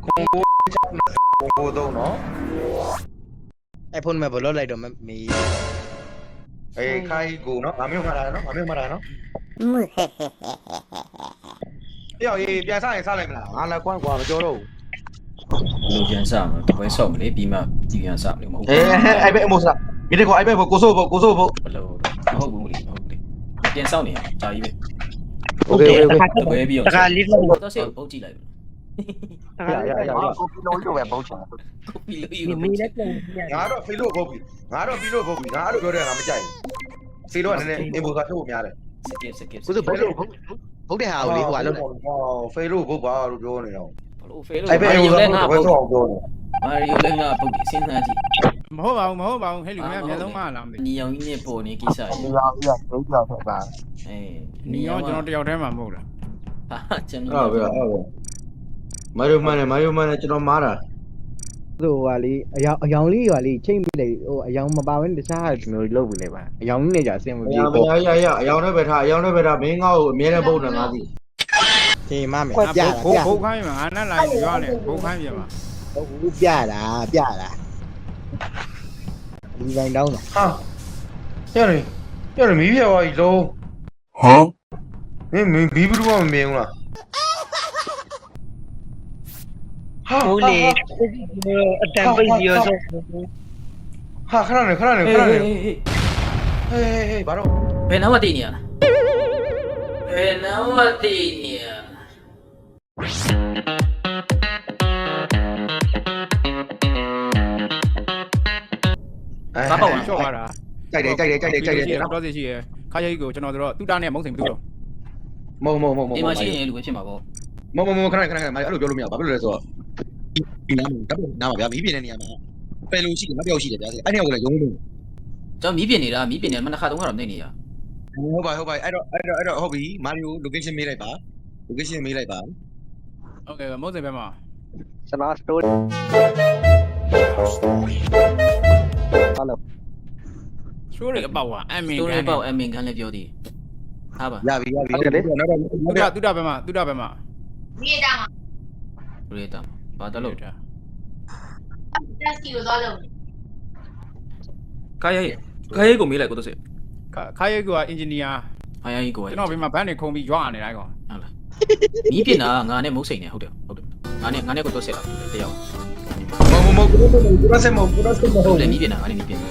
ဘိုးသုံးနော် အဲ့ဖုန်းနံပါတ်ဘလော့လိုက်တော့မမေး အေးခိုင်းကိုနော်ငါမျိုးမှားတာနော်ငါမျိုးမှားတာနော်တယောက်ရေးပြန်စားရင်စားလိုက်မလားငါလည်းကွမ်းကွာမကြောတော့ဘူး လူပြန်စမှာဘယ်ဆော့မလဲပြီးမှပြီးပြန်စမလို့မဟုတ် အေးအဲ့ဘက်အမိုးစားမိတဲ့ကောအဲ့ဘက်ကိုဆိုးဖို့ကိုဆိုးဖို့ ဘလို့မဟုတ်ဘူးလေမဟုတ်လေပြန်ဆောက်နေကြာကြီးပဲ โอเคโอเค တပွဲပြီးတော့ တခါလေးလောက် တော့စေပုတ်ကြည့်လိုက် ရရရရကိုကီလိုလိုပဲပေါချင်ကိုပီလို့ယူမီလည်းပြန်ပြန်ငါတော့ဖီလိုပုတ်ပြီငါတော့ဖီလိုပုတ်ပြီငါအဲ့လိုပြောတဲ့ငါမကြိုက်ဘူးဖီလိုကလည်းအင်ပိုစာထုတ်ဖို့များတယ်စကစ်စကစ်ကိုစုဘုတ်လို့ဘုတ်ဘုတ်တဲ့ဟာကိုလေဟိုကလောက်လိုက်ဟောဖေလိုပုတ်ပါလို့ပြောနေတော့ဘလို့ဖေးလို့အဲ့ဘက်မာအရီမိုးယိုစားလည်းငါဘယ်ပုတ်တော့ပြောနေမာရီယိုလည်းငါပုတ်ဒီစဉ်းစားကြည့်မဟုတ်ပါဘူးမဟုတ်ပါဘူးဟဲ့လူများမျက်လုံးမလားမသိနီယောင်ကြီးနဲ့ပေါ်နေကိစ္စရေဒီလောက်ရတော့ကြောက်တော့ပါအေးနီရောကျွန်တော်တယောက်တည်းမှမဟုတ်လားဟာကျွန်ဟုတ်တော်ပြီဟုတ်ပြီ မာရီယိုမန်နဲ့မာရီယိုမန်နဲ့ကျွန်တော်မားတာဆိုဟာလေးအယောင်အယောင်လေးရွာလေးချိန်မိလိုက်ဟိုအယောင်မပါဘဲတခြားဒီမျိုးလုပ်ပြီးလိုက်ပါအယောင်လေးနဲ့ကြာအဆင်မမပြေရမပေါ့ရရရအယောင်နဲ့ပဲထားအယောင်နဲ့ပဲထားမင်းငါ့ကိုအမြဲတမ်းပုတ်နေငါသိဟေးမမယ်ဘုတ်ပြတာဘုပြတ်ဘုတ်ခိုင်းမှာငါနဲ့လိုက်ရွာနေဘုတ်ခိုင်းပြမှာဘူးပြတာပြတာဒီတိုင်းတောင်းတော့ဟာရရရရမီးပြသွားပြီလုံးဟမ်မင်းမီးဘူးမမြင်ဘူးလား ဟာဟုတ်လေအတန်ပိတ်ပြီးတော့ဟာခဏနေခဏနေခဟေးဏနေဟေးဟေးဟေးဟေးဟေးဘာတော့ဘယ်နာမတည်နေရဘယ်နာမတည်နေရချော့ပါတာကြိုက်တယ်ကြိုက်တယ်ကြိုက်တယ်ကြိုက်တယ်တော့စီရှိရခါရိုက်ကိုကျွန်တော်တို့တူတာနဲ့မုံစိန်မတူတော့မုံမုံမုံမုံဒီမှာရှိရင်လူပဲဖြစ်မှာပေါ့မုံမုံမုံခဏခဏခဏအဲ့လိုပြောလို့မရဘာဖြစ်လို့လဲဆိုတော့ ဒီနားမှာတပ်နားမှာဗျာမီးပြင်းတဲ့နေရာမှာပယ်လို့ရှိတယ်မပြောက်ရှိတယ်ဗျာအဲ့နေရာကိုလည်းရုံးလို့ ကျွန်တော်မီးပြနေတာမီးပြနေမနှစ်ခါသုံးခါတော့နေနေရ ဟုတ်ပါဟုတ်ပါအဲ့တော့အဲ့တော့အဲ့တော့ဟုတ်ပြီမာရီယို location မေးလိုက်ပါ location မေးလိုက်ပါ โอเคမုံစိန်ဘက်မှာ ကျွန်တော် story ရှိုးရအပေါ့ကအမင် တိုး ကန် ရဲပေါက်အမင်ကန်လည်းပြောသေးဟာပါ ရပြီရပြီနောက်တော့ တူ နောက် တာ တော့ တူတာဘက်မှာတူတာဘက်မှာ မြေတာမှာ လူရတာ ဘာတလို့တက်စီကိုသွားလို့ကာရဲကာရဲကိုမေးလိုက်ကိုတော့စေခါရိုက်ကအင်ဂျင်နီယာဟာယာကြီးကိုကျွန်တော်ဘက်မှာဘန်းနေခုံပြီးရွာနေတိုင်းကောင်ဟုတ်လားမီးပြနေတာငါနဲ့မုတ်စိန်နေဟုတ်တယ်ဟုတ်တယ်ငါနဲ့ငါနဲ့ကိုတော့ဆက်လာတယောက်မမမကိုတော့ကိုတော့စမကိုတော့စမဟုဟုတ်တ်တတယ်ယ်မီးပြနေတာငါနဲ့မီးပြနေ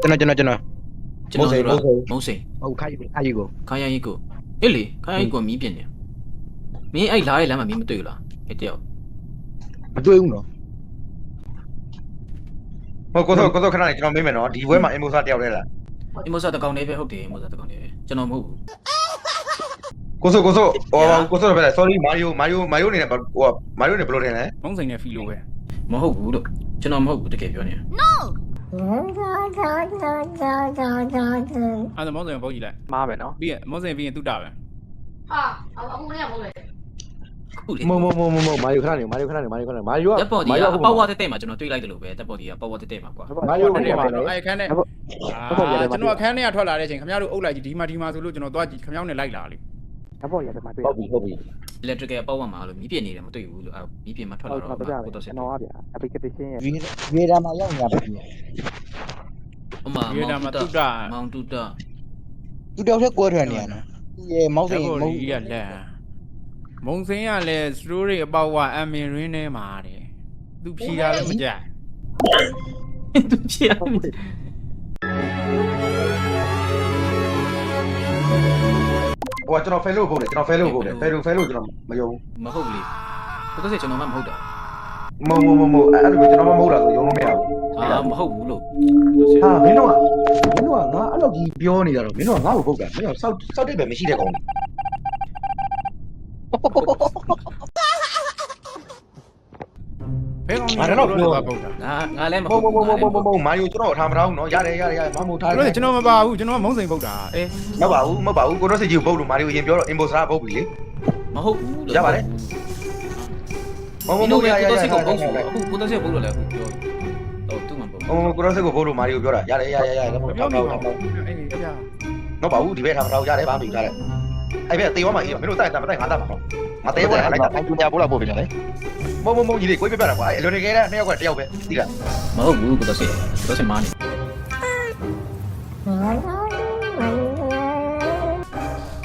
ကျွန်တော်ကျွန်တော်ကျွန်တော်ကျွန်တော်တို့မုတ်စိန်ဟုတ်ခိုင်းပြီခိုင်းကိုခါယာကြီးကိုအေးလေခါယာကြီးကိုမီးပြနေမင်းအဲ့လာရဲ့လမ်းမှာမီးမတွေ့ဘူးလားအဲ့တယောက် မတွေ့ဘူးနော်ဟိုကိုတော့ကိုတော့ခဏလေးကျွန်တော်မေးမယ်နော်ဒီဘွဲမှာအင်မိုစာတယောက်တည်းလားအမိုစာတကောင်လေးပဲဟုတ်တယ်အမိုစာတကောင်လေးပဲကျွန်တော်မဟုတ်ဘူးကိုဆိုကိုဆိုဟိုကိုဆိုတော့ပဲ sorry မာရီယိုမာရီယိုမာရီယိုနေနဲ့ဟိုမာရီယိုနေဘယ်လိုထင်လဲမုံစိန်နဲ့ဖီလိုပဲမဟုတ်ဘူးလို့ကျွန်တော်မဟုတ်ဘူးတကယ်ပြောနေတာအဲ့ဒါမုံစိန်ပုတ်ကြည့်လိုက်မားပဲနော်ပြီးရင်မုံစိန်ပြီးရင်တူတာပဲဟာအခုလေးကမဟုတ်လေ ခုလေမမမမမမာရီယိုခဏနေမာရီယိုခဏနေမာရီယိုခဏနေမာရီယိုတက်ပေါ်ဒီကပေါဝါတက်တက်မှာကျွန်တော်တွေးလိုက်တယ်လို့ပဲတက်ပေါ်ဒီကပေါဝါတက်တက်မှာကွာမာရီယိုအဲ့နေပါဒါနော်အဲ့ခန်းနဲ့ကျွန်တော်အခန်းထဲကထွက်လာတဲ့အချိန်ခင်ဗျားတို့အုပ်လိုက်ကြည့်ဒီမှာဒီမှာဆိုလို့ကျွန်တော်သွားကြည့်ခင်ဗျားတို့နဲ့လိုက်လာလေအပေါ်ရတယ်မှာတွေ့ဟုတ်ပြီဟုတ်ပြီ electrical ပေါဝါမှာလို့မီးပြနေတယ်မတွေ့ဘူးလို့အဲ့မီးပြမထွက်ဟုလာတ်တော့ပါဗျာကိုတော့ဆက်ကျွန်တော်ကဗျာ application ရဲ့ဒီဒီဒါမှရောက်နေရပါဘူးဟိုမှာဒီဒါမှာတူတာမောင်တူတာသူတောက်ထက်ကွဲထွက်နေရနော်သူရဲ့မောက်စိန်မုံမုံကြီးကလက် မုံစိန်ကလည်း story အပေါ့ကအမင်ရင်းထဲမှာတဲ့သူဖြီတာလည်းမကြသူပြရမယ်ဟိုကျွန်တော်ဖဲလို့ပို့တယ်ကျွန်တော်ဖဲလို့ပို့တယ်ဖဲလို့ဖဲလို့ကျွန်တော်မယုံမဟုတ်ဘူးလေကိုတော့ဆက်ကျွန်တော်မှမဟုတ်တာမမမမအဲ့လိုကျွန်တော်မမဟုတ်တာဆိုယုံလို့မရဘူးအာမဟုတ်ဘူးလို့ဟာမင်းတို့ကမင်းတို့ကငါအဲ့လိုကြီးပြောနေတာတော့မင်းတို့ကငါ့ကိုပုတ်တာမင်းတို့စောက်စောက်တဲ့ပဲမရှိတဲ့ကောင် ဘယ်ကောင်လဲတော့ပုတ်တာငါငါလည်းမမဟုတ်မဘူးမမမမမာရီယိုကျွန်တော်ထားမထားဘူးနော်ရတယ်ရတယ်ရတယ်မမထားတို့ကျွန်တော်မပါဘူးကျွန်တော်မုံစိန်ပုတ်တာအေးမပါဘူးမပါဘူးကိုတော့စစ်ကြီးကိုပုတ်လို့မာရီယိုရင်ပြောတော့ imposter ပုတ်ပြီလေမဟုတ်ဘူးလို့ရပါတယ်မမမမဟုတ်ရဘူးရကိုရတော့ရဆက်ကိုပုတ်ဆိုအခုကိုတော့ဆက်ပုတ်လို့လည်းအခုပြောတော့သူ့မှာပုတ်မမကိုတော့စစ်ကိုပုတ်လို့မာရီယိုပြောတာရတယ်ရရရရပြောပြောပြပြောပါပြောအေးပြမပါဘူးဒီဘက်ထားမထားရတယ်ဘာမှမပြောရတယ် အဲ့ဘက်တေးသွားမှအေးမင်းတို့တိုက်တာမတိုက်ငါတိုက်မှာပေါ့ငါတေးပေါ်လိုက်တာအတူညာပို့လာပို့ပြီလေမုံမုံမုံကြီးလေးကိုပြပြတာကွာအဲ့လိုနေခဲ့တဲ့နှစ်ယောက်ကတယောက်ပဲသိလားမဟုတ်ဘူးကိုတော့စေကိုတော့စေမားနေ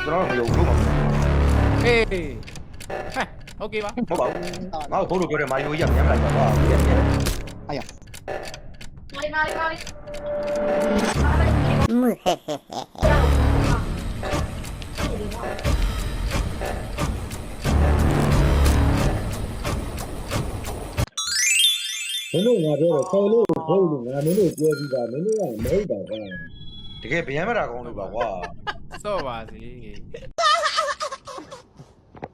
ကျွန်တော်တို့ မင်းတို့ငါပြောတယ်ခေါ်လို့ဘုတ်လို့ငါမင်းတို့ပြောကြည့်တာမင်းတို့ကမဟုတ်တာကွာတကယ်ဗျမ်းမတာကောင်းလို့ပါကွာစော့ပါစေ